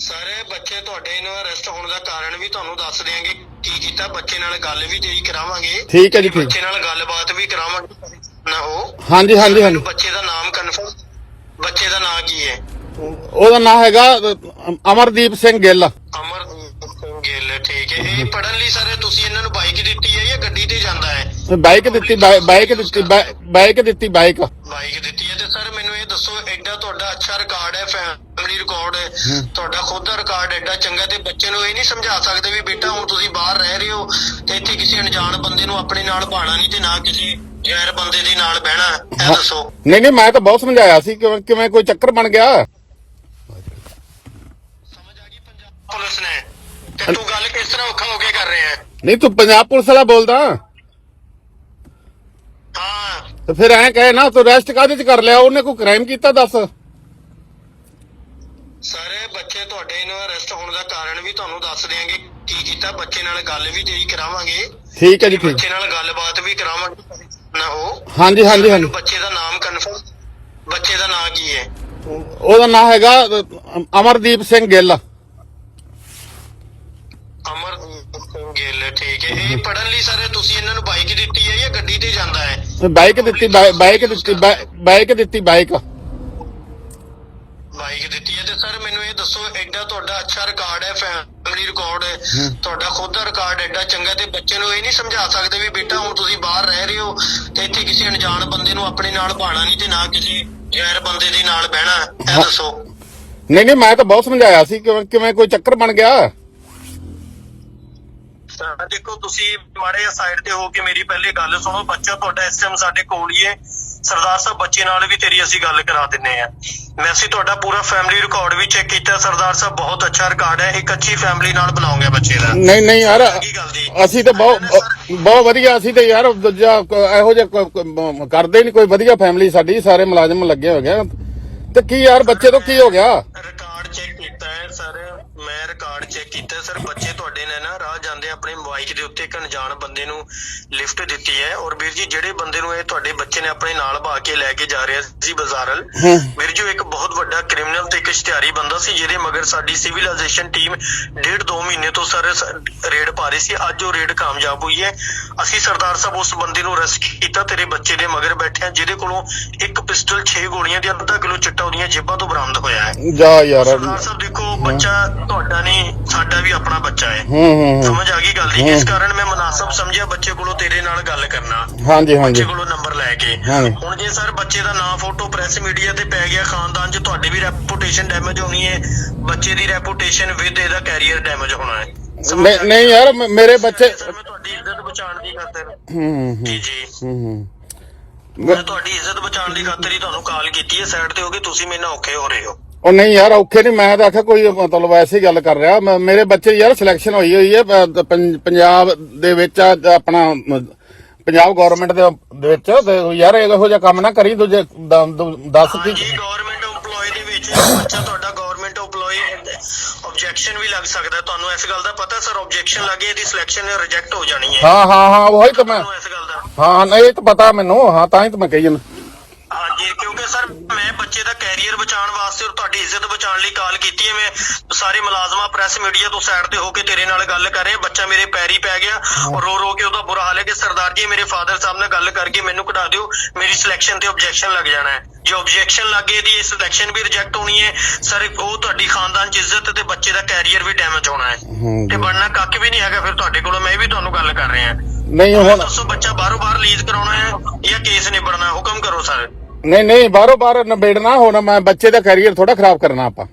ਸਾਰੇ ਬੱਚੇ ਤੁਹਾਡੇ ਨੂੰ ਅਰੈਸਟ ਹੋਣ ਦਾ ਕਾਰਨ ਵੀ ਤੁਹਾਨੂੰ ਦੱਸ ਦਿਆਂਗੇ ਕੀ ਕੀਤਾ ਬੱਚੇ ਨਾਲ ਗੱਲ ਵੀ ਤੇਰੀ ਕਰਾਵਾਂਗੇ। ਠੀਕ ਹੈ ਜੀ ਠੀਕ। ਬੱਚੇ ਨਾਲ ਗੱਲਬਾਤ ਵੀ ਕਰਾਵਾਂਗੇ ਨਾ ਹੋ। ਹਾਂਜੀ ਹਾਂਜੀ ਹਾਂਜੀ। ਬੱਚੇ ਦਾ ਨਾਮ ਕਨਫਰਮ ਬੱਚੇ ਦਾ ਨਾਮ ਕੀ ਹੈ? ਉਹਦਾ ਨਾਮ ਹੈਗਾ ਅਮਰਦੀਪ ਸਿੰਘ ਗਿੱਲ। ਅਮਰ ਸਿੰਘ ਗਿੱਲ ਠੀਕ ਹੈ। ਇਹ ਪੜਨ ਲਈ ਸਰ ਤੁਸੀਂ ਇਹਨਾਂ ਨੂੰ ਬਾਈਕ ਦਿੱਤੀ ਹੈ ਜਾਂ ਗੱਡੀ ਤੇ ਜਾਂਦਾ ਹੈ? ਬਾਈਕ ਦਿੱਤੀ ਬਾਈ- ਬਾਈਕ ਦਿੱਤੀ ਬਾਈ- ਬਾਈਕ ਦਿੱਤੀ ਬਾਈਕ ਬਾਈਕ ਦਿੱਤੀ ਹੈ ਦੱਸੋ ਐਡਾ ਤੁਹਾਡਾ ਅੱਛਾ ਰਿਕਾਰਡ ਹੈ ਫੈਮਿਲੀ ਰਿਕਾਰਡ ਹੈ। ਤੁਹਾਡਾ ਖੁਦ ਦਾ ਰਿਕਾਰਡ ਐਡਾ ਚੰਗਾ ਤੇ ਬੱਚੇ ਨੂੰ ਇਹ ਨਹੀਂ ਸਮਝਾ ਸਕਦੇ ਵੀ ਬੇਟਾ ਹੁਣ ਤੁਸੀਂ ਬਾਹਰ ਰਹਿ ਰਹੇ ਹੋ ਤੇ ਇੱਥੇ ਕਿਸੇ ਅਣਜਾਣ ਬੰਦੇ ਨੂੰ ਆਪਣੇ ਨਾਲ ਬਾਣਾ ਨਹੀਂ ਤੇ ਨਾ ਕਿਸੇ ਗੈਰ ਬੰਦੇ ਦੇ ਨਾਲ ਬਹਿਣਾ ਇਹ ਦੱਸੋ। ਨਹੀਂ ਨਹੀਂ ਮੈਂ ਤਾਂ ਬਹੁਤ ਸਮਝਾਇਆ ਸੀ ਕਿਵੇਂ ਕਿਵੇਂ ਕੋਈ ਚੱਕਰ ਬਣ ਗਿਆ। ਸਮਝ ਆ ਗਈ ਪੰਜਾਬ ਪੁਲਿਸ ਨੇ। ਤੇ ਤੂੰ ਗੱਲ ਕਿਸ ਤਰ੍ਹਾਂ ਔਖਾ ਹੋ ਕੇ ਕਰ ਰਿਹਾ ਹੈ? ਨਹੀਂ ਤੂੰ ਪੰਜਾਬ ਪੁਲਿਸ ਵਾਲਾ ਬੋਲਦਾ। ਤੇ ਫਿਰ ਐਂ ਕਹੇ ਨਾ ਤੂੰ ਅਰੈਸਟ ਕਾਹਦੇ ਚ ਕਰ ਲਿਆ? ਉਹਨੇ ਕੋਈ ਕ੍ਰਾਈਮ ਕੀਤਾ ਦੱਸ? ਸਾਰੇ ਬੱਚੇ ਤੁਹਾਡੇ ਨੂੰ ਅਰੈਸਟ ਹੋਣ ਦਾ ਕਾਰਨ ਵੀ ਤੁਹਾਨੂੰ ਦੱਸ ਦਿਆਂਗੇ ਕੀ ਕੀਤਾ ਬੱਚੇ ਨਾਲ ਗੱਲ ਵੀ ਤੇਰੀ ਕਰਾਵਾਂਗੇ। ਠੀਕ ਹੈ ਜੀ ਠੀਕ। ਬੱਚੇ ਨਾਲ ਗੱਲਬਾਤ ਵੀ ਕਰਾਵਾਂਗੇ ਨਾ ਹੋ ਹਾਂਜੀ ਹਾਂਜੀ ਹਾਂਜੀ। ਬੱਚੇ ਦਾ ਨਾਮ ਕਨਫਰਮ ਬੱਚੇ ਦਾ ਨਾਮ ਕੀ ਹੈ? ਉਹਦਾ ਨਾਮ ਹੈਗਾ ਅਮਰਦੀਪ ਸਿੰਘ ਗਿੱਲ ਅਮਰ ਸਿੰਘ ਗਿੱਲ ਠੀਕ ਹੈ। ਇਹ ਪੜਨ ਲਈ ਸਰ ਤੁਸੀਂ ਇਹਨਾਂ ਨੂੰ ਬਾਈਕ ਦਿੱਤੀ ਹੈ ਜਾਂ ਗੱਡੀ ਤੇ ਜਾਂਦਾ ਹੈ? ਬਾਈਕ ਦਿੱਤੀ ਬਾਈ- ਬਾਈਕ ਦਿੱਤੀ ਬਾਈ- ਬਾਈਕ ਦਿੱਤੀ ਬਾਈਕ ਬਾਈਕ ਦਿੱਤੀ ਹੈ ਤੇ ਸਰ ਮੈਨੂੰ ਇਹ ਦੱਸੋ ਐਡਾ ਤੁਹਾਡਾ ਅੱਛਾ ਰਿਕਾਰਡ ਹੈ ਫੈਮਿਲੀ ਰਿਕਾਰਡ ਹੈ। ਤੁਹਾਡਾ ਖੁਦ ਦਾ ਰਿਕਾਰਡ ਐਡਾ ਚੰਗਾ ਤੇ ਬੱਚੇ ਨੂੰ ਇਹ ਨਹੀਂ ਸਮਝਾ ਸਕਦੇ ਵੀ ਬੇਟਾ ਹੁਣ ਤੁਸੀਂ ਬਾਹਰ ਰਹਿ ਰਹੇ ਹੋ ਤੇ ਇੱਥੇ ਕਿਸੇ ਅਣਜਾਣ ਬੰਦੇ ਨੂੰ ਆਪਣੇ ਨਾਲ ਬਾਣਾ ਨਹੀਂ ਤੇ ਨਾ ਕਿਸੇ ਗੈਰ ਬੰਦੇ ਦੇ ਨਾਲ ਬਹਿਣਾ ਇਹ ਦੱਸੋ। ਨਹੀਂ ਨਹੀਂ ਮੈਂ ਤਾਂ ਬਹੁਤ ਸਮਝਾਇਆ ਸੀ ਕਿਵੇਂ ਕਿਵੇਂ ਕੋਈ ਚੱਕਰ ਬਣ ਗਿਆ? ਸਰ ਦੇਖੋ ਤੁਸੀਂ ਮਾੜੇ ਸਾਈਡ ਤੇ ਹੋ ਕੇ ਮੇਰੀ ਪਹਿਲੇ ਗੱਲ ਸੁਣੋ ਬੱਚਾ ਤੁਹਾਡਾ ਇਸ ਟਾਈਮ ਸਾਡੇ ਕੋਲ ਹੀ ਹੈ। ਸਰਦਾਰ ਸਾਹਿਬ ਬੱਚੇ ਨਾਲ ਵੀ ਤੇਰੀ ਅਸੀਂ ਗੱਲ ਕਰਾ ਦਿੰਨੇ ਆ। ਮੈਂ ਅਸੀਂ ਤੁਹਾਡਾ ਪੂਰਾ ਫੈਮਿਲੀ ਰਿਕਾਰਡ ਵੀ ਚੈੱਕ ਕੀਤਾ। ਸਰਦਾਰ ਸਾਹਿਬ ਬਹੁਤ ਅੱਛਾ ਰਿਕਾਰਡ ਹੈ। ਇੱਕ ਅੱਛੀ ਫੈਮਿਲੀ ਨਾਲ ਬਣਾਉਂਗੇ ਬੱਚੇ ਦਾ। ਨਹੀਂ ਨਹੀਂ ਯਾਰ ਅਸੀਂ ਤਾਂ ਬਹੁਤ ਬਹੁਤ ਵਧੀਆ ਅਸੀਂ ਤਾਂ ਯਾਰ ਦੂਜਾ ਇਹੋ ਜਿਹਾ ਕਰਦੇ ਨਹੀਂ। ਕੋਈ ਵਧੀਆ ਫੈਮਿਲੀ ਸਾਡੀ ਸਾਰੇ ਮੁਲਾਜ਼ਮ ਲੱਗੇ ਹੋ ਗਏ ਤੇ ਕੀ ਯਾਰ ਬੱਚੇ ਤੋਂ ਕੀ ਹੋ ਗਿਆ ਰਿਕਾਰਡ ਚੈੱਕ ਕੀਤਾ ਹੈ ਸਰ ਮੈਂ ਰਿਕਾਰਡ ਚੈੱਕ ਕੀਤਾ ਸਰ ਬੱਚੇ ਤੁਹਾਡੇ ਨੇ ਨਾ ਰਾਹ ਜਾਂਦੇ ਆਪਣੇ ਬਾਈਕ ਦੇ ਉੱਤੇ ਇੱਕ ਅਣਜਾਣ ਬੰਦੇ ਨੂੰ ਲਿਫਟ ਦਿੱਤੀ ਹੈ ਔਰ ਵੀਰ ਜੀ ਜਿਹੜੇ ਬੰਦੇ ਨੂੰ ਇਹ ਤੁਹਾਡੇ ਬੱਚੇ ਨੇ ਆਪਣੇ ਨਾਲ ਬਾ ਕੇ ਲੈ ਕੇ ਜਾ ਰਿਹਾ ਸੀ ਬਾਜ਼ਾਰਲ। ਵੀਰ ਜੀ ਇੱਕ ਵੱਡਾ ਕ੍ਰਿਮੀਨਲ ਤੇ ਇੱਕ ਇਸ਼ਤਿਹਾਰੀ ਬੰਦਾ ਸੀ ਜਿਹਦੇ ਮਗਰ ਸਾਡੀ ਸਿਵਲਾਈਜੇਸ਼ਨ ਟੀਮ ਡੇਢ ਦੋ ਮਹੀਨੇ ਤੋਂ ਸਰ ਰੇਡ ਪਾ ਰਹੀ ਸੀ। ਅੱਜ ਉਹ ਰੇਡ ਕਾਮਯਾਬ ਹੋਈ ਹੈ। ਅਸੀਂ ਸਰਦਾਰ ਸਾਹਿਬ ਉਸ ਬੰਦੇ ਨੂੰ ਅਰੈਸਟ ਕੀਤਾ ਤੇਰੇ ਬੱਚੇ ਦੇ ਮਗਰ ਬੈਠੇ ਆ ਜਿਹਦੇ ਕੋਲੋਂ ਇੱਕ ਪਿਸਟਲ 6 ਗੋਲੀਆਂ ਦੇ ਅੱਧਾ ਕਿਲੋ ਚਿੱਟਾ ਉਹਦੀਆਂ ਜੇਬਾਂ ਤੋਂ ਬਰਾਮਦ ਹੋਇਆ ਹੈ। ਜਾ ਯਾਰ। ਸਰਦਾਰ ਸਾਹਿਬ ਦੇਖੋ ਬੱਚਾ ਤੁਹਾਡਾ ਨਹੀਂ ਸਾਡਾ ਵੀ ਆਪਣਾ ਬੱਚਾ ਹੈ। ਹੂੰ ਹੂੰ ਹੂੰ। ਸਮਝ ਆ ਗਈ ਗੱਲ ਦੀ? ਇਸ ਕਾਰਨ ਮੈਂ ਮੁਨਾਸਬ ਸਮਝਿਆ ਬੱਚੇ ਕੋਲੋਂ ਤੇਰੇ ਨਾਲ ਗੱਲ ਕਰਨਾ। ਹਾਂਜੀ ਹਾਂਜੀ। ਬੱਚੇ ਕੋਲੋਂ ਨੰਬਰ ਲੈ ਕੇ। ਹਾਂਜੀ। ਹੁਣ ਜੇ ਸਰ ਬੱਚੇ ਦਾ ਨਾਂ ਫੋਟੋ ਪ੍ਰੈਸ ਮੀਡੀਆ ਤੇ ਪੈ ਗਿਆ ਖਾਨਦਾਨ 'ਚ ਤੁਹਾਡੀ ਵੀ ਰੈਪੂਟੇਸ਼ਨ ਡੈਮੇਜ ਹੋਣੀ ਹੈ। ਬੱਚੇ ਦੀ ਰੈਪੂਟੇਸ਼ਨ ਵਿਦ ਇਹਦਾ ਕੈਰੀਅਰ ਡੈਮੇਜ ਹੋਣਾ ਹੈ। ਸਮਝ ਨਹੀਂ ਆ ਗਈ? ਨਹੀਂ ਯਾਰ ਮ- ਮੇਰੇ ਬੱਚੇ ਸਰ ਮੈਂ ਤੁਹਾਡੀ ਇੱਜ਼ਤ ਬਚਾਉਣ ਦੀ ਖਾਤਰ। ਹੂੰ ਹੂੰ। ਜੀ ਜੀ। ਹੂੰ ਹੂੰ। ਮੈਂ ਤੁਹਾਡੀ ਇੱਜ਼ਤ ਬਚਾਉਣ ਦੀ ਖਾਤਰ ਹੀ ਤੁਹਾਨੂੰ ਕਾਲ ਕੀਤੀ ਹੈ। ਸਾਈਡ ਤੇ ਹੋ ਕੇ ਤੁਸੀਂ ਮੇਰੇ ਨਾਲ ਔਖੇ ਹੋ ਰਹੇ ਹੋ। ਉਹ ਨਹੀਂ ਯਾਰ ਔਖੇ ਨਹੀਂ ਮੈਂ ਤਾਂ ਆਖਿਆ ਕੋਈ ਮਤਲਬ ਐਸੀ ਗੱਲ ਕਰ ਰਿਹਾ। ਮ- ਮੇਰੇ ਬੱਚੇ ਯਾਰ ਸਿਲੈਕਸ਼ਨ ਹੋਈ ਹੋਈ ਹੈ ਪ- ਪੰ- ਪੰਜਾਬ ਦੇ ਵਿੱਚ ਆ ਆਪਣਾ ਮ- ਪੰਜਾਬ ਗਵਰਨਮੈਂਟ ਦੇ ਦੇ ਵਿੱਚ। ਤੇ ਯਾਰ ਇਹੋ ਜਿਹਾ ਕੰਮ ਨਾ ਕਰੀ ਦੂਜੇ ਦ- ਦੂ- ਦੱਸ ਹਾਂਜੀ ਕੀ ਗਵਰਨਮੈਂਟ EMPLOYE ਦੇ ਵਿੱਚ ਬੱਚਾ ਤੁਹਾਡਾ ਗਵਰਨਮੈਂਟ EMPLOYE ਆਬਜੈਕਸ਼ਨ ਵੀ ਲੱਗ ਸਕਦਾ ਹੈ। ਤੁਹਾਨੂੰ ਇਸ ਗੱਲ ਦਾ ਪਤਾ ਸਰ? ਆਬਜੈਕਸ਼ਨ ਲੱਗੇ ਇਹਦੀ ਸਿਲੈਕਸ਼ਨ ਰਿਜੈਕਟ ਹੋ ਜਾਣੀ ਹੈ। ਹਾਂ ਹਾਂ ਹਾਂ ਉਹੀ ਤਾਂ ਮੈਂ ਤੁਹਾਨੂੰ ਇਸ ਗੱਲ ਦਾ ਹਾਂ ਨਹੀਂ ਇਹ ਤਾਂ ਪਤਾ ਮੈਨੂੰ। ਹਾਂ ਤਾਂ ਹੀ ਤਾਂ ਮੈਂ ਕਹੀ ਜਾਂਦਾ। ਕਿਉਂਕਿ ਸਰ ਮੈਂ ਬੱਚੇ ਦਾ ਕੈਰੀਅਰ ਬਚਾਉਣ ਵਾਸਤੇ ਔਰ ਤੁਹਾਡੀ ਇੱਜ਼ਤ ਬਚਾਉਣ ਲਈ ਕਾਲ ਕੀਤੀ ਹੈ। ਮੈਂ ਸਾਰੇ ਮੁਲਾਜ਼ਮਾਂ ਪ੍ਰੈਸ ਮੀਡੀਆ ਤੋਂ ਸਾਈਡ ਤੇ ਹੋ ਕੇ ਤੇਰੇ ਨਾਲ ਗੱਲ ਕਰ ਰਹੇ। ਬੱਚਾ ਮੇਰੇ ਪੈਰੀ ਪੈ ਗਿਆ ਔਰ ਰੋ ਰੋ ਕੇ ਉਹਦਾ ਬੁਰਾ ਹਾਲ ਹੈ ਕਿ ਸਰਦਾਰ ਜੀ ਮੇਰੇ ਫਾਦਰ ਸਾਹਿਬ ਨਾਲ ਗੱਲ ਕਰਕੇ ਮੈਨੂੰ ਕਢਾ ਦਿਓ। ਮੇਰੀ ਸਿਲੈਕਸ਼ਨ ਤੇ ਆਬਜੈਕਸ਼ਨ ਲੱਗ ਜਾਣਾ ਹੈ। ਜੇ ਆਬਜੈਕਸ਼ਨ ਲੱਗੇ ਇਹਦੀ ਇਹ ਸਿਲੈਕਸ਼ਨ ਵੀ ਰਿਜੈਕਟ ਹੋਣੀ ਹੈ। ਸਰ ਉਹ ਤੁਹਾਡੀ ਖਾਨਦਾਨ ਚ ਇੱਜ਼ਤ ਤੇ ਬੱਚੇ ਦਾ ਕੈਰੀਅਰ ਵੀ ਡੈਮੇਜ ਹੋਣਾ ਹੈ। ਹੂੰ ਤੇ ਬਣਨਾ ਕੱਖ ਵੀ ਨਹੀਂ ਹੈਗਾ ਫਿਰ ਤੁਹਾਡੇ ਕੋਲੋਂ। ਮੈਂ ਵੀ ਤੁਹਾਨੂੰ ਗੱਲ ਕਰ ਰਿਹਾ। ਨਹੀਂ ਹੁਣ ਦੱਸੋ ਬੱਚਾ ਬਾਹਰੋਂ ਬਾਹਰ ਰਿਲੀਜ਼ ਕਰਾਉਣਾ ਹੈ ਜਾਂ ਕੇਸ ਨਿਬੜਨਾ ਹੁਕਮ ਕਰੋ ਸਰ। ਨਹੀਂ ਨਹੀਂ ਬਾਹਰੋਂ ਬਾਹਰ ਨਿਬੇੜਨਾ ਹੁਣ ਮੈਂ ਬੱਚੇ ਦਾ ਕੈਰੀਅਰ ਥੋੜਾ ਖਰਾਬ ਕਰਨਾ ਆਪਾਂ।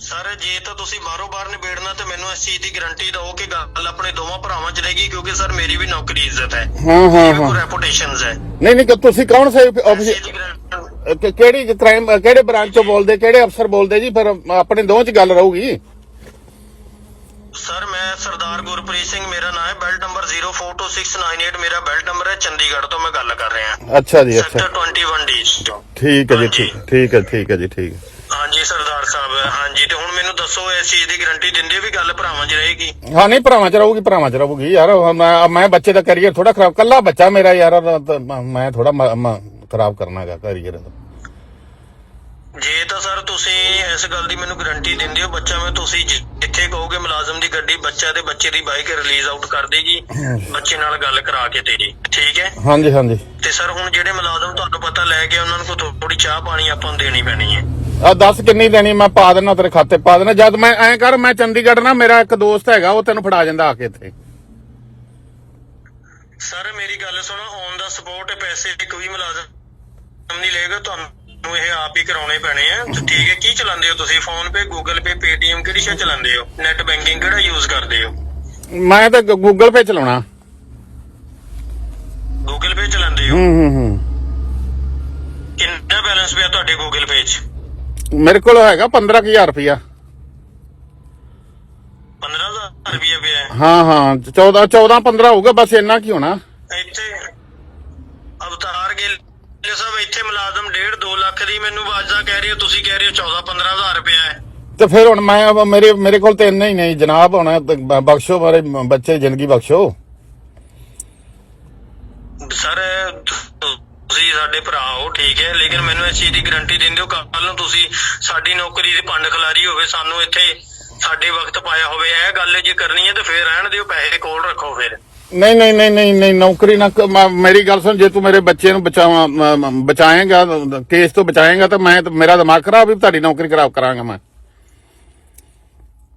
ਸਰ ਜੇ ਤਾਂ ਤੁਸੀਂ ਬਾਹਰੋਂ ਬਾਹਰ ਨਿਬੇੜਨਾ ਤੇ ਮੈਨੂੰ ਇਸ ਚੀਜ਼ ਦੀ ਗਾਰੰਟੀ ਦਿਓ ਕਿ ਗੱਲ ਆਪਣੇ ਦੋਵਾਂ ਭਰਾਵਾਂ 'ਚ ਰਹੇਗੀ ਕਿਉਂਕਿ ਸਰ ਮੇਰੀ ਵੀ ਨੌਕਰੀ ਇੱਜ਼ਤ ਹੈ। ਹਾਂ ਹਾਂ ਹਾਂ। ਰੈਪੂਟੇਸ਼ਨਸ ਹੈ। ਨਹੀਂ ਨਹੀਂ ਕਿ ਤੁਸੀਂ ਕੌਣ ਸੇ ਆਫਿਸ ਕਿਹੜੀ ਕ੍ਰਾਈਮ ਕਿਹੜੇ ਬ੍ਰਾਂਚ ਚੋਂ ਬੋਲਦੇ ਕਿਹੜੇ ਅਫਸਰ ਬੋਲਦੇ ਜੀ? ਫਿਰ ਆਪਣੇ ਦੋਵਾਂ ਚ ਗੱਲ ਰਹੂਗੀ। ਸਰ ਮੈਂ ਸਰਦਾਰ ਗੁਰਪ੍ਰੀਤ ਸਿੰਘ ਮੇਰਾ ਨਾਮ ਹੈ ਬੈਲਟ ਨੰਬਰ 042698 ਮੇਰਾ ਬੈਲਟ ਨੰਬਰ ਹੈ ਚੰਡੀਗੜ੍ਹ ਤੋਂ ਮੈਂ ਗੱਲ ਕਰ ਰਿਹਾ। ਅੱਛਾ ਜੀ ਅੱਛਾ। ਸੈਕਟਰ 21 ਡੀ ਠੀਕ ਹੈ ਜੀ ਠੀਕ ਠੀਕ ਹੈ ਠੀਕ ਹੈ ਜੀ ਠੀਕ ਹੈ। ਹਾਂਜੀ ਸਰਦਾਰ ਸਾਹਿਬ ਹਾਂਜੀ ਤੇ ਹੁਣ ਮੈਨੂੰ ਦੱਸੋ ਇਸ ਚੀਜ਼ ਦੀ ਗਾਰੰਟੀ ਦਿੰਦੇ ਵੀ ਗੱਲ ਭਰਾਵਾਂ 'ਚ ਰਹੇਗੀ? ਹਾਂ ਨਹੀਂ ਭਰਾਵਾਂ ਚ ਰਹੂਗੀ ਭਰਾਵਾਂ ਚ ਰਹੂਗੀ। ਯਾਰ ਮੈਂ ਮੈਂ ਬੱਚੇ ਦਾ ਕੈਰੀਅਰ ਥੋੜਾ ਖਰਾਬ ਕੱਲਾ ਬੱਚਾ ਮੇਰਾ ਯਾਰ ਮੈਂ ਥੋੜਾ ਖਰਾਬ ਕਰਨਾਗਾ ਕੈਰੀਅਰ ਤਾਂ ਤੁਸੀਂ ਇਸ ਗੱਲ ਦੀ ਮੈਨੂੰ ਗਾਰੰਟੀ ਦਿੰਦੇ ਹੋ ਬੱਚਾ ਮੈਂ ਤੁਸੀਂ ਜਿੱਥੇ ਕਹੋਗੇ ਮੁਲਾਜ਼ਮ ਦੀ ਗੱਡੀ ਬੱਚਾ ਤੇ ਬੱਚੇ ਦੀ ਬਾਈਕ ਰਿਲੀਜ਼ ਆਊਟ ਕਰ ਦੇਗੀ ਬੱਚੇ ਨਾਲ ਗੱਲ ਕਰਾ ਕੇ ਤੇਰੀ ਠੀਕ ਹੈ? ਹਾਂਜੀ ਹਾਂਜੀ। ਤੇ ਸਰ ਹੁਣ ਜਿਹੜੇ ਮੁਲਾਜ਼ਮ ਤੁਹਾਨੂੰ ਪਤਾ ਲੈ ਕੇ ਉਹਨਾਂ ਨੂੰ ਥੋੜੀ ਚਾਹ ਪਾਣੀ ਆਪਾਂ ਨੂੰ ਦੇਣੀ ਪੈਣੀ ਹੈ। ਆ ਦੱਸ ਕਿੰਨੀ ਦੇਣੀ ਮੈਂ ਪਾ ਦੇਣਾ ਤੇਰੇ ਖਾਤੇ ਪਾ ਦੇਣਾ ਜਦ ਮੈਂ ਐਂ ਕਰ ਮੈਂ ਚੰਡੀਗੜ੍ਹ ਨਾ ਮੇਰਾ ਇੱਕ ਦੋਸਤ ਹੈਗਾ ਉਹ ਤੈਨੂੰ ਫੜਾ ਜਾਂਦਾ ਆ ਕੇ ਇੱਥੇ। ਸਰ ਮੇਰੀ ਗੱਲ ਸੁਣੋ ਔਨ ਦਾ ਸਪੋਰਟ ਪੈਸੇ ਕੋਈ ਮੁਲਾਜ਼ਮ ਨਹੀਂ ਲਏਗਾ ਤੁਹਾਨੂੰ ਇਹ ਆਪ ਹੀ ਕਰਾਉਣੇ ਪੈਣੇ ਆ। ਤੇ ਠੀਕ ਹੈ ਕੀ ਚਲਾਉਂਦੇ ਹੋ ਤੁਸੀਂ? PhonePe Google Pay Paytm ਕਿਹੜੀ ਸ਼ੇ ਚਲਾਉਂਦੇ ਹੋ? ਨੈਟ ਬੈਂਕਿੰਗ ਕਿਹੜਾ ਯੂਜ਼ ਕਰਦੇ ਹੋ? ਮੈਂ ਤਾਂ ਗੂਗਲ ਪੇ ਚਲਾਉਣਾ। ਗੂਗਲ ਪੇ ਚਲਾਉਂਦੇ ਹੋ? ਹੂੰ ਹੂੰ ਹੂੰ। ਕਿੰਨਾ ਬੈਲੈਂਸ ਪਿਆ ਤੁਹਾਡੇ ਗੂਗਲ ਪੇ 'ਚ? ਮੇਰੇ ਕੋਲ ਹੈਗਾ 15000 ਰੁਪਇਆ। 15000 ਰੁਪਏ ਪਿਆ ਹੈ। ਹਾਂ ਹਾਂ 14 14 15 ਹੋਊਗਾ ਬਸ ਇੰਨਾ ਕੀ ਹੋਣਾ। ਇੱਥੇ ਅਵਤਾਰ ਗਿੱਲ ਸਭ ਇੱਥੇ ਮੁਲਾਜ਼ਮ 1.5 2 ਲੱਖ ਦੀ ਮੈਨੂੰ ਵਾਜਦਾ ਕਹਿ ਰਹੇ ਹੋ ਤੁਸੀਂ ਕਹਿ ਰਹੇ ਹੋ 14 15000 ਰੁਪਏ ਹੈ। ਤੇ ਫਿਰ ਹੁਣ ਮੈਂ ਮੇਰੇ ਮੇਰੇ ਕੋਲ ਤੇ ਇੰਨਾ ਹੀ ਨਹੀਂ ਜਨਾਬ ਹੁਣ ਬਖਸ਼ੋ ਮਾਰੇ ਬੱਚੇ ਜ਼ਿੰਦਗੀ ਬਖਸ਼ੋ। ਸਰ ਤੁਸੀਂ ਸਾਡੇ ਭਰਾ ਹੋ ਠੀਕ ਹੈ ਲੇਕਿਨ ਮੈਨੂੰ ਇਸ ਚੀਜ਼ ਦੀ ਗਾਰੰਟੀ ਦਿੰਦੇ ਹੋ ਕੱਲ ਨੂੰ ਤੁਸੀਂ ਸਾਡੀ ਨੌਕਰੀ ਦੀ ਪੰਡ ਖਲਾਰੀ ਹੋਵੇ ਸਾਨੂੰ ਇੱਥੇ ਸਾਡੇ ਵਕਤ ਪਾਇਆ ਹੋਵੇ ਇਹ ਗੱਲ ਜੇ ਕਰਨੀ ਹੈ ਤਾਂ ਫੇਰ ਰਹਿਣ ਦਿਓ ਪੈਸੇ ਕੋਲ ਰੱਖੋ ਫਿਰ। ਨਹੀਂ ਨਹੀਂ ਨਹੀਂ ਨਹੀਂ ਨਹੀਂ, ਨੌਕਰੀ ਨਾ ਕ- ਮੈਂ- ਮੇਰੀ ਗੱਲ ਸੁਣ, ਜੇ ਤੂੰ ਮੇਰੇ ਬੱਚੇ ਨੂੰ ਬਚਾਵਾ ਮ- ਮ- ਬਚਾਏਗਾ ਕੇਸ ਤੋਂ ਬਚਾਏਗਾ, ਤਾਂ ਮੈਂ ਮੇਰਾ ਦਿਮਾਗ ਖਰਾਬ ਵੀ, ਤੁਹਾਡੀ ਨੌਕਰੀ ਖਰਾਬ ਕਰਾਂਗਾ ਮੈਂ।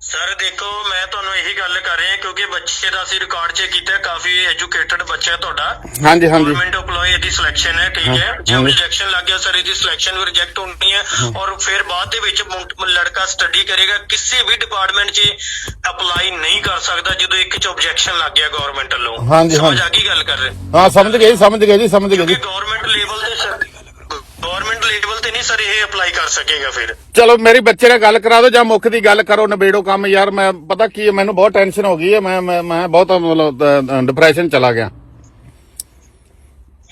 ਸਰ ਦੇਖੋ ਮੈਂ ਤੁਹਾਨੂੰ ਇਹੀ ਗੱਲ ਕਰ ਰਿਹਾ ਕਿਉਂਕਿ ਬੱਚੇ ਦਾ ਅਸੀਂ ਰਿਕਾਰਡ ਚੈੱਕ ਕੀਤਾ ਕਾਫੀ ਐਜੂਕੇਟਡ ਬੱਚਾ ਹੈ ਤੁਹਾਡਾ। ਹਾਂਜੀ ਹਾਂਜੀ। ਗਵਰਨਮੈਂਟ EMPLOYE ਦੀ ਸਿਲੈਕਸ਼ਨ ਹੈ ਠੀਕ ਹੈ। ਜੇ। ਰਿਜੈਕਸ਼ਨ ਲੱਗ ਗਿਆ ਸਰ ਇਹਦੀ ਸਿਲੈਕਸ਼ਨ ਵੀ ਰਿਜੈਕਟ ਹੋਣੀ ਹੈ। ਔਰ ਫਿਰ ਬਾਅਦ ਦੇ ਵਿੱਚ ਲੜਕਾ ਸਟੱਡੀ ਕਰੇਗਾ ਕਿਸੇ ਵੀ ਡਿਪਾਰਟਮੈਂਟ 'ਚ ਅਪਲਾਈ ਨਹੀਂ ਕਰ ਸਕਦਾ ਜਦੋਂ ਇੱਕ 'ਚ ਆਬਜੈਕਸ਼ਨ ਲੱਗ ਗਿਆ ਗਵਰਨਮੈਂਟ ਵੱਲੋਂ। ਹਾਂਜੀ, ਸਮਝ ਹਾਂਜੀ। ਆ ਗਈ ਗੱਲ ਕਰ ਰਹੇ? ਹਾਂ ਸਮਝ ਗਏ ਸਮਝ ਗਏ ਜੀ ਸਮਝ ਗਏ ਜੀ। ਗਵਰਨਮੈਂਟ ਲੈਵਲ ਤੇ ਗਵਰਨਮੈਂਟ ਲੈਵਲ ਤੇ ਨਹੀਂ ਸਰ ਇਹ ਅਪਲਾਈ ਕਰ ਸਕੇਗਾ ਫਿਰ। ਚਲੋ ਮੇਰੀ ਬੱਚੇ ਨਾਲ ਗੱਲ ਕਰਾ ਦਿਓ ਜਾਂ ਮੁੱਖ ਦੀ ਗੱਲ ਕਰੋ ਨਿਬੇੜੋ ਕੰਮ ਯਾਰ ਮੈਂ ਪਤਾ ਕੀ ਹੈ, ਮੈਨੂੰ ਬਹੁਤ ਟੈਨਸ਼ਨ ਹੋ ਗਈ ਹੈ ਮੈਂ ਮੈਂ ਮੈਂ ਬਹੁਤ ਮਤਲਬ ਡਿਪਰੈਸ਼ਨ ਚਲਾ ਗਿਆ।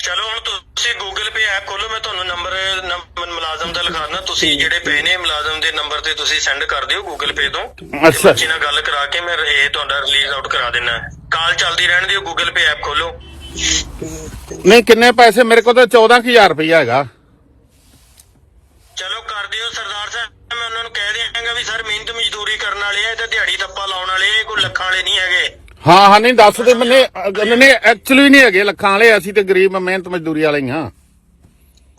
ਚਲੋ ਹੁਣ ਤੁਸੀਂ ਗੂਗਲ ਪੇ ਐਪ ਖੋਲੋ ਮੈਂ ਤੁਹਾਨੂੰ ਨੰਬਰ ਮੁਲਾਜ਼ਮ ਦਾ ਲਿਖਾਣਾ ਤੁਸੀਂ ਜਿਹੜੇ ਪਏ ਨੇ ਮੁਲਾਜ਼ਮ ਦੇ ਨੰਬਰ ਤੇ ਤੁਸੀਂ ਸੈਂਡ ਕਰ ਦਿਓ ਗੂਗਲ ਪੇ ਤੋਂ। ਅੱਛਾ। ਬੱਚੇ ਨਾਲ ਗੱਲ ਕਰਾ ਕੇ ਮੈਂ ਇਹ ਤੁਹਾਡਾ ਰਿਲੀਜ਼ ਆਊਟ ਕਰਾ ਦੇਣਾ ਕਾਲ ਚੱਲਦੀ ਰਹਿਣ ਦਿਓ ਗੂਗਲ ਪੇ ਐਪ ਖੋਲੋ। ਨਹੀਂ ਕਿੰਨੇ ਪੈਸੇ? ਮੇਰੇ ਕੋਲ ਤਾਂ 14000 ਰੁਪਇਆ ਹੈਗਾ ਚਲੋ ਕਰ ਦਿਓ ਸਰਦਾਰ ਸਾਹਿਬ ਮੈਂ ਉਹਨਾਂ ਨੂੰ ਕਹਿ ਦਿਆਂਗਾ ਵੀ ਸਰ ਮਿਹਨਤ ਮਜ਼ਦੂਰੀ ਕਰਨ ਵਾਲੇ ਆ ਇਹ ਤਾਂ ਦਿਹਾੜੀ ਦੱਪਾ ਲਾਉਣ ਵਾਲੇ ਆ ਇਹ ਕੋਈ ਲੱਖਾਂ ਵਾਲੇ ਨਹੀਂ ਹੈਗੇ। ਹਾਂ ਹਾਂ ਨਹੀਂ ਦੱਸ ਦੇ ਮੈਨੇ ਨਹੀਂ ਐਕਚੁਅਲੀ ਨਹੀਂ ਹੈਗੇ ਲੱਖਾਂ ਵਾਲੇ ਅਸੀਂ ਤੇ ਗਰੀਬ ਮਿਹਨਤ ਮਜ਼ਦੂਰੀ ਵਾਲੇ ਹੀ ਹਾਂ।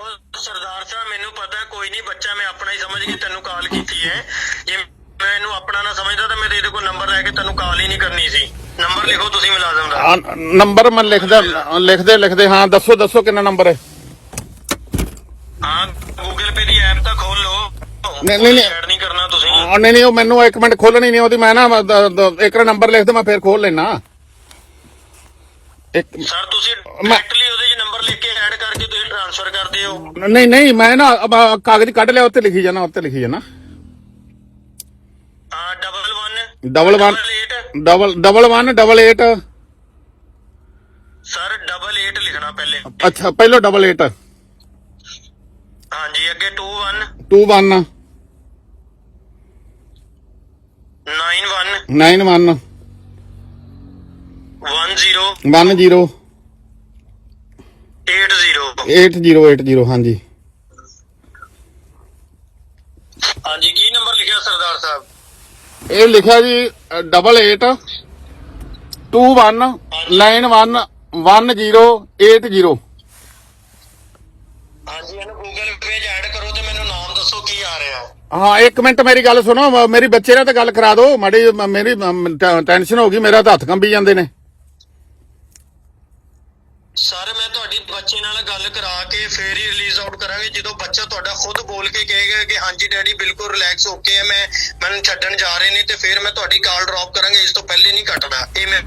ਉਹ ਸਰਦਾਰ ਸਾਹਿਬ ਮੈਨੂੰ ਪਤਾ ਕੋਈ ਨਹੀਂ ਬੱਚਾ ਮੈਂ ਆਪਣਾ ਹੀ ਸਮਝ ਕੇ ਤੈਨੂੰ ਕਾਲ ਕੀਤੀ ਹੈ। ਜੇ ਮੈਂ ਇਹਨੂੰ ਆਪਣਾ ਨਾ ਸਮਝਦਾ ਤਾਂ ਮੈਂ ਇਹਦੇ ਕੋਲ ਨੰਬਰ ਲੈ ਕੇ ਤੈਨੂੰ ਕਾਲ ਹੀ ਨਹੀਂ ਕਰਨੀ ਸੀ। ਨੰਬਰ ਲਿਖੋ ਤੁਸੀਂ ਮੁਲਾਜ਼ਮ ਦਾ। ਆ, ਨੰਬਰ ਮੈਂ ਲਿਖਦਾ ਲਿਖਦੇ ਲਿਖਦੇ ਹਾਂ ਦੱਸੋ ਦੱਸੋ ਕਿੰਨਾ ਨੰਬਰ ਹੈ। ਹਾਂ ਗੂਗਲ ਪੇ ਦੀ ਐਪ ਤਾਂ ਖੋਲ ਲਓ। ਨਹੀਂ, ਨਹੀਂ, ਨਹੀਂ। ਨਹੀਂ ਨਹੀਂ ਉਹ ਮੈਨੂੰ ਇੱਕ ਮਿੰਟ ਖੋਲਣੀ ਨਹੀਂ ਉਹਦੀ ਮੈਂ ਨਾ ਦ- ਦ- ਇੱਕ ਨੰਬਰ ਲਿਖ ਦੇ ਮੈਂ ਫੇਰ ਖੋਲ ਲੈਣਾ ਇੱਕ ਸਰ ਤੁਸੀਂ ਡਾਇਰੈਕਟਲੀ ਉਹਦੇ 'ਚ ਨੰਬਰ ਲਿਖ ਕੇ ਐਡ ਕਰਕੇ ਤੁਸੀਂ ਟ੍ਰਾਂਸਫਰ ਕਰਦੇ ਹੋ? ਨਹੀਂ ਨਹੀਂ ਮੈਂ ਨਾ ਕਾਗਜ਼ ਕੱਢ ਲਿਆ ਉੱਤੇ ਲਿਖੀ ਜਾਣਾ ਉੱਤੇ ਲਿਖੀ ਜਾਣਾ। ਹਾਂ double 1 double one double double one double 8 sir double 8 ਲਿਖਣਾ ਪਹਿਲੇ। ਅੱਛਾ ਪਹਿਲੋ ਡਬਲ 8 ਹਾਂਜੀ ਅੱਗੇ 2 1 2 1 9 1 9 1 1 0 1 0 8 0 8 0 8 0 ਹਾਂਜੀ। ਹਾਂਜੀ ਕੀ ਨੰਬਰ ਲਿਖਿਆ ਸਰਦਾਰ ਸਾਹਿਬ? ਇਹ ਲਿਖਿਆ ਜੀ ਡਬਲ 8 2 1 9 1 1 0 8 0 ਹਾਂਜੀ ਇਹਨੂੰ ਗੂਗਲ ਪੇ ਐਡ ਕਰੋ। ਦੱਸੋ ਕੀ ਆ ਰਿਹਾ ਹਾਂ? ਇੱਕ ਮਿੰਟ ਮੇਰੀ ਗੱਲ ਸੁਣੋ ਮ- ਮੇਰੀ ਬੱਚੇ ਨਾਲ ਤਾਂ ਗੱਲ ਕਰਾ ਦਿਓ ਮਾੜੀ ਮ- ਮੇਰੀ ਮ- ਟ- ਟੈਨਸ਼ਨ ਹੋ ਗਈ ਮੇਰਾ ਤਾਂ ਹੱਥ ਕੰਬੀ ਜਾਂਦੇ ਨੇ। ਸਰ ਮੈਂ ਤੁਹਾਡੀ ਬੱਚੇ ਨਾਲ ਗੱਲ ਕਰਾ ਕੇ ਫੇਰ ਹੀ ਰਿਲੀਜ਼ ਆਊਟ ਕਰਾਂਗੇ ਜਦੋਂ ਬੱਚਾ ਤੁਹਾਡਾ ਖੁਦ ਬੋਲ ਕੇ ਕਹੇਗਾ ਕਿ ਹਾਂਜੀ ਡੈਡੀ ਬਿਲਕੁਲ ਰਿਲੈਕਸ ਹੋ ਕੇ ਮੈਂ ਮੈਨੂੰ ਛੱਡਣ ਜਾ ਰਹੇ ਨੇ ਤੇ ਫਿਰ ਮੈਂ ਤੁਹਾਡੀ ਕਾਲ ਡ੍ਰੌਪ ਕਰਾਂਗੇ ਇਸ ਤੋਂ ਪਹਿਲੇ ਨਹੀਂ ਕੱਟਦਾ ਇਹ ਮੈਂ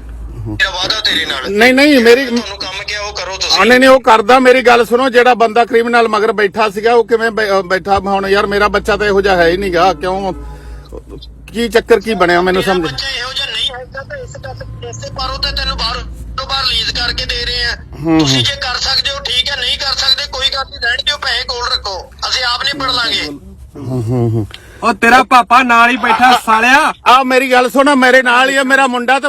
ਮੇਰਾ ਤੇਰੇ ਨਾਲ। ਨਹੀਂ ਨਹੀਂ ਮੇਰੀ ਤੁਹਾਨੂੰ ਕੰਮ ਕਿਹਾ ਉਹ ਕਰੋ ਤੁਸੀਂ। ਨਹੀਂ ਨਹੀਂ ਉਹ ਕਰਦਾ। ਮੇਰੀ ਗੱਲ ਸੁਣੋ ਜਿਹੜਾ ਬੰਦਾ ਕ੍ਰਿਮੀਨਲ ਮਗਰ ਬੈਠਾ ਸੀਗਾ ਉਹ ਕਿਵੇਂ ਬੈਠਾ? ਹੁਣ ਯਾਰ ਮੇਰਾ ਬੱਚਾ ਤਾਂ ਇਹੋ ਜਿਹਾ ਹੈ ਹੀ ਨਹੀਂਗਾ ਕਿਉਂ? ਕੀ ਚੱਕਰ ਕੀ ਬਣਿਆ ਮੈਨੂੰ ਸਮਝ ਬੱਚਾ ਇਹੋ ਜਿਹਾ ਨਹੀਂ ਹੈਗਾ ਤਾਂ ਇਸ ਕਰਕੇ ਇਸੇ ਪਾਰੋਂ ਤੇ ਤੈਨੂੰ ਬਾਹਰ ਤੋਂ ਬਾਹਰ ਰਿਲੀਜ਼ ਕਰਕੇ ਦੇ ਰਹੇ ਆ। ਹੂੰ, ਤੁਸੀਂ ਜੇ ਕਰ ਸਕਦੇ ਹੋ ਠੀਕ ਹੈ। ਨਹੀਂ ਕਰ ਸਕਦੇ ਕੋਈ ਗੱਲ ਨਹੀਂ। ਰਹਿਣ ਦਿਓ ਪੈਸੇ ਕੋਲ ਰੱਖੋ। ਅਸੀਂ ਆਪ ਨਹੀਂ ਪੜ ਲਾਂਗੇ। ਹੂੰ ਹੂੰ ਹੂੰ। ਉਹ ਤੇਰਾ ਪਾਪਾ ਨਾਲ ਹੀ ਬੈਠਾ ਸਾਲਿਆ। ਆ ਮੇਰੀ ਗੱਲ ਸੁਣ। ਮੇਰੇ ਨਾਲ ਹੀ ਆ। ਮੇਰਾ ਮੁੰਡਾ ਤੇ